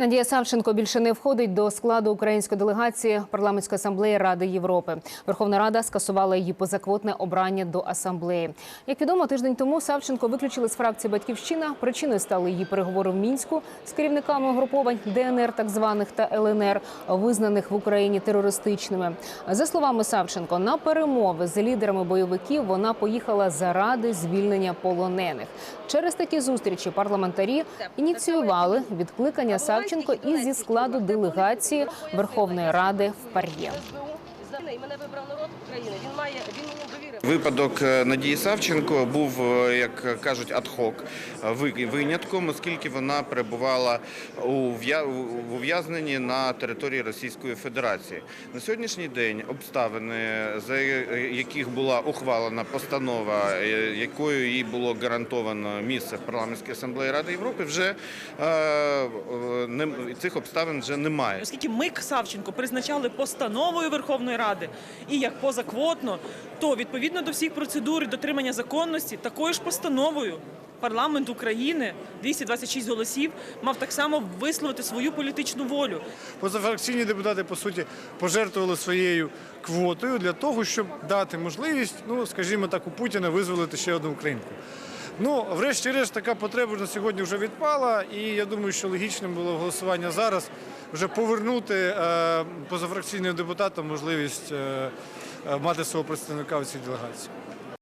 Надія Савченко більше не входить до складу української делегації парламентської асамблеї Ради Європи. Верховна Рада скасувала її позаквотне обрання до асамблеї. Як відомо, тиждень тому Савченко виключили з фракції Батьківщина. Причиною стали її переговори в мінську з керівниками угруповань ДНР, так званих та ЛНР, визнаних в Україні терористичними. За словами Савченко, на перемови з лідерами бойовиків вона поїхала заради звільнення полонених. Через такі зустрічі парламентарі ініціювали відкликання Савченко і зі складу делегації Верховної Ради в Пар'є. І мене вибрав народ України. Він має він мені довірив. Випадок е, Надії Савченко був, е, як кажуть, адхок е, винятком, оскільки вона перебувала у в'я- ув'язненні на території Російської Федерації. На сьогоднішній день обставини, за яких була ухвалена постанова, якою їй було гарантовано місце в парламентській асамблеї Ради Європи, вже не- цих обставин вже немає. Оскільки ми Савченко призначали постановою Верховної Ради і як позаквотно, то відповідно до всіх процедур і дотримання законності, такою ж постановою парламент України 226 голосів мав так само висловити свою політичну волю. Позафракційні депутати, по суті, пожертвували своєю квотою для того, щоб дати можливість, ну скажімо так, у Путіна визволити ще одну українку. Ну, врешті-решт, така потреба на сьогодні вже відпала, і я думаю, що логічним було голосування зараз вже повернути е, позафракційним депутатам можливість е, е, мати свого представника у цій делегації.